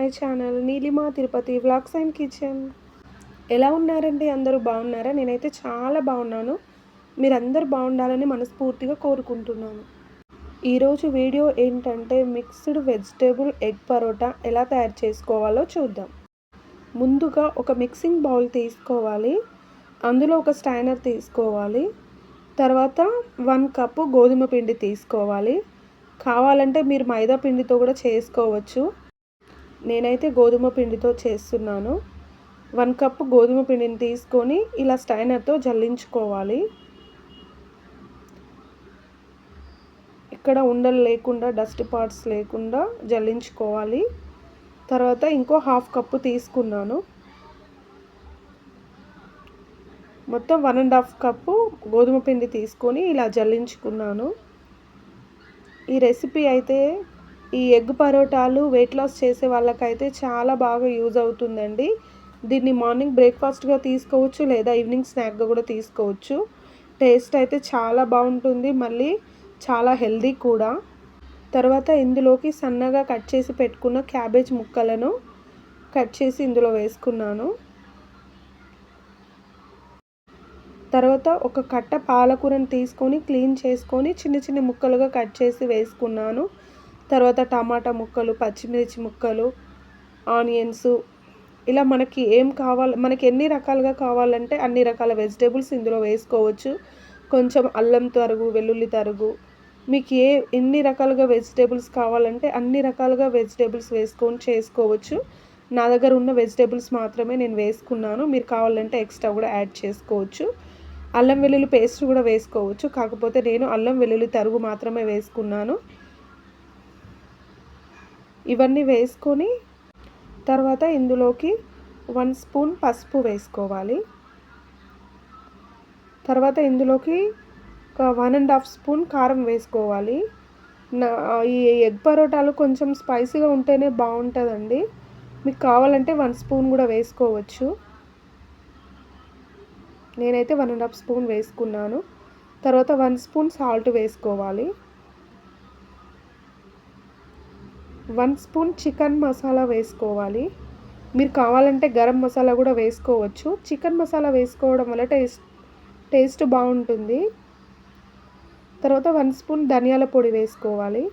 My channel Neelima Tirupati vlogs and kitchen. ఎలా ఉన్నారండి? అందరూ బాగున్నారా? నేనైతే చాలా బాగున్నాను. మీరందరూ బాగుండాలని మనస్ఫూర్తిగా కోరుకుంటున్నాను. ఈరోజు వీడియో ఏంటంటే మిక్స్డ్ వెజిటేబుల్ ఎగ్ పరోటా ఎలా తయారు చేసుకోవాలో చూద్దాం. ముందుగా ఒక మిక్సింగ్ బౌల్ తీసుకోవాలి. అందులో ఒక స్టైనర్ తీసుకోవాలి. తర్వాత వన్ కప్పు గోధుమ పిండి తీసుకోవాలి. కావాలంటే మీరు మైదా పిండితో కూడా చేసుకోవచ్చు. నేనైతే గోధుమ పిండితో చేస్తున్నాను. వన్ కప్ గోధుమ పిండిని తీసుకొని ఇలా స్టైనర్తో జల్లించుకోవాలి. ఇక్కడ ఉండలు లేకుండా డస్ట్ పార్ట్స్ లేకుండా జల్లించుకోవాలి. తర్వాత ఇంకో హాఫ్ కప్పు తీసుకున్నాను. మొత్తం వన్ అండ్ హాఫ్ కప్పు గోధుమ పిండి తీసుకొని ఇలా జల్లించుకున్నాను. ఈ రెసిపీ అయితే ఈ ఎగ్ పరోటాలు వెయిట్ లాస్ చేసే వాళ్ళకైతే చాలా బాగా యూజ్ అవుతుందండి. దీన్ని మార్నింగ్ బ్రేక్ఫాస్ట్గా తీసుకోవచ్చు లేదా ఈవినింగ్ స్నాక్గా కూడా తీసుకోవచ్చు. టేస్ట్ అయితే చాలా బాగుంటుంది మళ్ళీ చాలా హెల్దీ కూడా. తర్వాత ఇందులోకి సన్నగా కట్ చేసి పెట్టుకున్న క్యాబేజ్ ముక్కలను కట్ చేసి ఇందులో వేసుకున్నాను. తర్వాత ఒక కట్ట పాలకూరని తీసుకొని క్లీన్ చేసుకొని చిన్న చిన్న ముక్కలుగా కట్ చేసి వేసుకున్నాను. తర్వాత టమాటా ముక్కలు పచ్చిమిర్చి ముక్కలు ఆనియన్స్. ఇలా మనకి ఏం కావాలి మనకి ఎన్ని రకాలుగా కావాలంటే అన్ని రకాల వెజిటేబుల్స్ ఇందులో వేసుకోవచ్చు. కొంచెం అల్లం తరుగు వెల్లుల్లి తరుగు. మీకు ఏ ఎన్ని రకాలుగా వెజిటేబుల్స్ కావాలంటే అన్ని రకాలుగా వెజిటేబుల్స్ వేసుకొని చేసుకోవచ్చు. నా దగ్గర ఉన్న వెజిటేబుల్స్ మాత్రమే నేను వేసుకున్నాను. మీరు కావాలంటే ఎక్స్ట్రా కూడా యాడ్ చేసుకోవచ్చు. అల్లం వెల్లుల్లి పేస్ట్ కూడా వేసుకోవచ్చు. కాకపోతే నేను అల్లం వెల్లుల్లి తరుగు మాత్రమే వేసుకున్నాను. ఇవన్నీ వేసుకొని తర్వాత ఇందులోకి వన్ స్పూన్ పసుపు వేసుకోవాలి. తర్వాత ఇందులోకి ఒక వన్ అండ్ హాఫ్ స్పూన్ కారం వేసుకోవాలి. ఈ ఎగ్ పరోటాలు కొంచెం స్పైసీగా ఉంటేనే బాగుంటుందండి. మీకు కావాలంటే వన్ స్పూన్ కూడా వేసుకోవచ్చు. నేనైతే వన్ అండ్ హాఫ్ స్పూన్ వేసుకున్నాను. తర్వాత వన్ స్పూన్ సాల్ట్ వేసుకోవాలి. వన్ స్పూన్ చికెన్ మసాలా వేసుకోవాలి. మీరు కావాలంటే గరం మసాలా కూడా వేసుకోవచ్చు. చికెన్ మసాలా వేసుకోవడం వల్ల టేస్ట్ టేస్ట్ బాగుంటుంది. తర్వాత వన్ స్పూన్ ధనియాల పొడి వేసుకోవాలి.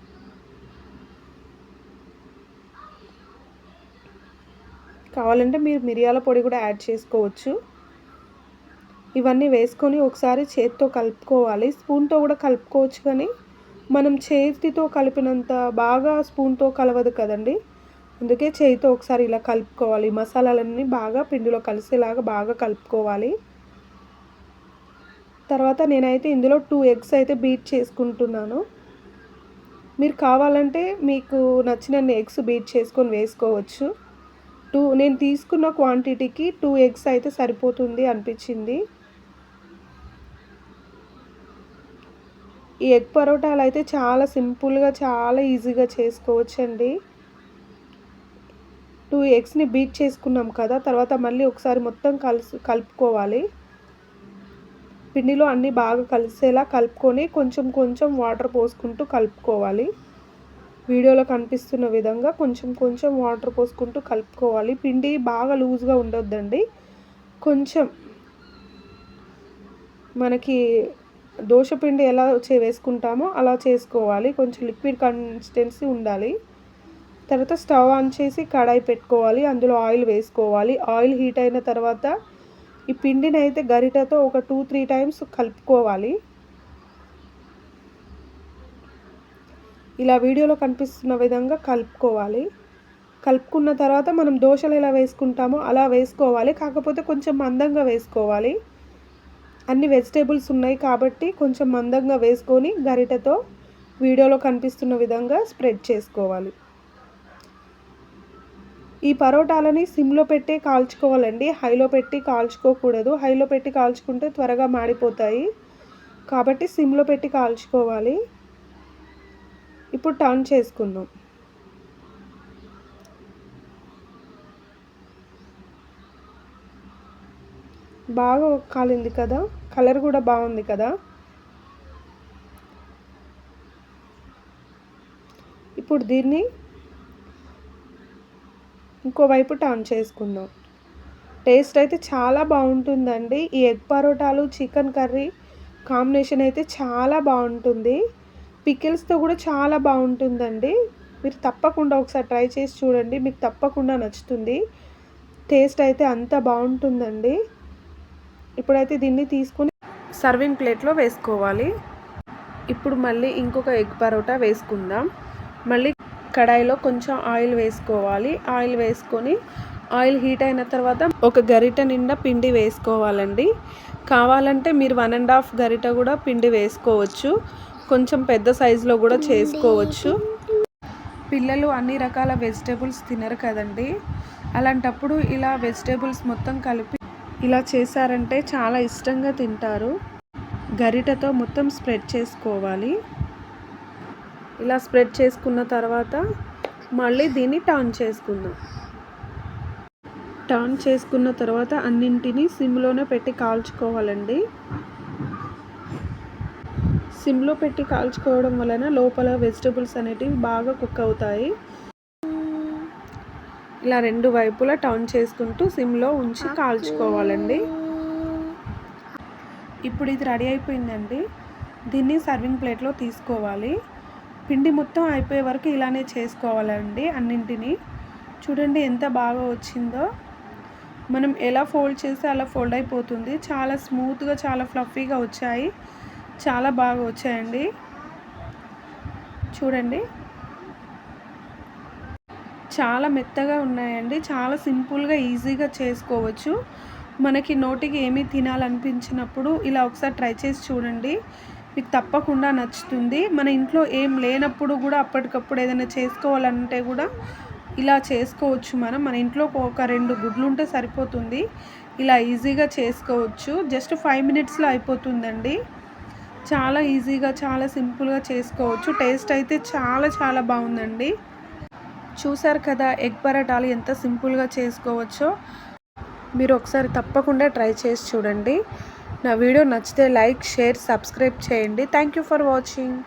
కావాలంటే మీరు మిరియాల పొడి కూడా యాడ్ చేసుకోవచ్చు. ఇవన్నీ వేసుకొని ఒకసారి చేతితో కలుపుకోవాలి. స్పూన్తో కూడా కలుపుకోవచ్చు కానీ మనం చేతితో కలిపినంత బాగా స్పూన్తో కలవదు కదండి. అందుకే చేతితో ఒకసారి ఇలా కలుపుకోవాలి. మసాలాలన్నీ బాగా పిండిలో కలిసేలాగా బాగా కలుపుకోవాలి. తర్వాత నేనైతే ఇందులో టూ ఎగ్స్ అయితే బీట్ చేసుకుంటున్నాను. మీరు కావాలంటే మీకు నచ్చినన్ని ఎగ్స్ బీట్ చేసుకొని వేసుకోవచ్చు. టూ నేను తీసుకున్న క్వాంటిటీకి టూ ఎగ్స్ అయితే సరిపోతుంది అనిపించింది. ఈ ఎగ్ పరోటాలు అయితే చాలా సింపుల్గా చాలా ఈజీగా చేసుకోవచ్చండి. టూ ఎగ్స్ని బీట్ చేసుకున్నాం కదా తర్వాత మళ్ళీ ఒకసారి మొత్తం కలిసి కలుపుకోవాలి. పిండిలో అన్నీ బాగా కలిసేలా కలుపుకొని కొంచెం కొంచెం వాటర్ పోసుకుంటూ కలుపుకోవాలి. వీడియోలో కనిపిస్తున్న విధంగా కొంచెం కొంచెం వాటర్ పోసుకుంటూ కలుపుకోవాలి. పిండి బాగా లూజ్గా ఉండొద్దండి. కొంచెం మనకి దోశపిండి ఎలా చే వేసుకుంటామో అలా చేసుకోవాలి. కొంచెం లిక్విడ్ కన్సిస్టెన్సీ ఉండాలి. తర్వాత స్టవ్ ఆన్ చేసి కడాయి పెట్టుకోవాలి. అందులో ఆయిల్ వేసుకోవాలి. ఆయిల్ హీట్ అయిన తర్వాత ఈ పిండిని అయితే గరిటతో ఒక టూ త్రీ టైమ్స్ కలుపుకోవాలి. ఇలా వీడియోలో కనిపిస్తున్న విధంగా కలుపుకోవాలి. కలుపుకున్న తర్వాత మనం దోశలు ఎలా వేసుకుంటామో అలా వేసుకోవాలి. కాకపోతే కొంచెం మందంగా వేసుకోవాలి. అన్ని వెజిటేబుల్స్ ఉన్నాయి కాబట్టి కొంచెం మందంగా వేసుకొని గరిటతో వీడియోలో కనిపిస్తున్న విధంగా స్ప్రెడ్ చేసుకోవాలి. ఈ పరోటాలని సిమ్లో పెట్టి కాల్చుకోవాలండి. హైలో పెట్టి కాల్చుకోకూడదు. హైలో పెట్టి కాల్చుకుంటే త్వరగా మాడిపోతాయి. కాబట్టి సిమ్లో పెట్టి కాల్చుకోవాలి. ఇప్పుడు టర్న్ చేసుకుందాం. బాగా కాలింది కదా? కలర్ కూడా బాగుంది కదా? ఇప్పుడు దీన్ని ఇంకోవైపు టర్న్ చేసుకుందాం. టేస్ట్ అయితే చాలా బాగుంటుందండి. ఈ ఎగ్ పరోటాలు చికెన్ కర్రీ కాంబినేషన్ అయితే చాలా బాగుంటుంది. పికిల్స్తో కూడా చాలా బాగుంటుందండి. మీరు తప్పకుండా ఒకసారి ట్రై చేసి చూడండి. మీకు తప్పకుండా నచ్చుతుంది. టేస్ట్ అయితే అంత బాగుంటుందండి. ఇప్పుడైతే దీన్ని తీసుకొని సర్వింగ్ ప్లేట్లో వేసుకోవాలి. ఇప్పుడు మళ్ళీ ఇంకొక ఎగ్ పరోటా వేసుకుందాం. మళ్ళీ కడాయిలో కొంచెం ఆయిల్ వేసుకోవాలి. ఆయిల్ వేసుకొని ఆయిల్ హీట్ అయిన తర్వాత ఒక గరిట నిండా పిండి వేసుకోవాలండి. కావాలంటే మీరు వన్ అండ్ హాఫ్ గరిట కూడా పిండి వేసుకోవచ్చు. కొంచెం పెద్ద సైజులో కూడా చేసుకోవచ్చు. పిల్లలు అన్ని రకాల వెజిటేబుల్స్ తినరు కదండి. అలాంటప్పుడు ఇలా వెజిటేబుల్స్ మొత్తం కలిపి ఇలా చేశారంటే చాలా ఇష్టంగా తింటారు. గరిటతో మొత్తం స్ప్రెడ్ చేసుకోవాలి. ఇలా స్ప్రెడ్ చేసుకున్న తర్వాత మళ్ళీ దీన్ని టర్న్ చేసుకుందాం. టర్న్ చేసుకున్న తర్వాత అన్నింటినీ సిమ్లోనే పెట్టి కాల్చుకోవాలండి. సిమ్లో పెట్టి కాల్చుకోవడం వలన లోపల వెజిటబుల్స్ అనేటివి బాగా కుక్ అవుతాయి. ఇలా రెండు వైపులా టర్న్ చేసుకుంటూ సిమ్లో ఉంచి కాల్చుకోవాలండి. ఇప్పుడు ఇది రెడీ అయిపోయిందండి. దీన్ని సర్వింగ్ ప్లేట్లో తీసుకోవాలి. పిండి మొత్తం అయిపోయే వరకు ఇలానే చేసుకోవాలండి అన్నింటినీ. చూడండి ఎంత బాగా వచ్చిందో. మనం ఎలా ఫోల్డ్ చేస్తే అలా ఫోల్డ్ అయిపోతుంది. చాలా స్మూత్గా చాలా ఫ్లఫీగా వచ్చాయి. చాలా బాగా వచ్చాయండి. చూడండి. చాలా మెత్తగా ఉన్నాయండి. చాలా సింపుల్గా ఈజీగా చేసుకోవచ్చు. మనకి నోటికి ఏమీ తినాలనిపించినప్పుడు ఇలా ఒకసారి ట్రై చేసి చూడండి. మీకు తప్పకుండా నచ్చుతుంది. మన ఇంట్లో ఏం లేనప్పుడు కూడా అప్పటికప్పుడు ఏదైనా చేసుకోవాలంటే కూడా ఇలా చేసుకోవచ్చు మనం. మన ఇంట్లో ఒక రెండు గుడ్లు ఉంటే సరిపోతుంది. ఇలా ఈజీగా చేసుకోవచ్చు. జస్ట్ ఫైవ్ మినిట్స్లో అయిపోతుందండి. చాలా ఈజీగా చాలా సింపుల్గా చేసుకోవచ్చు. టేస్ట్ అయితే చాలా చాలా బాగుందండి. చూసారు కదా ఎగ్ పరాటాలు ఎంత సింపుల్గా చేసుకోవచ్చో. మీరు ఒకసారి తప్పకుండా ట్రై చేసి చూడండి. నా వీడియో నచ్చితే లైక్ షేర్ సబ్స్క్రైబ్ చేయండి. Thank you for watching.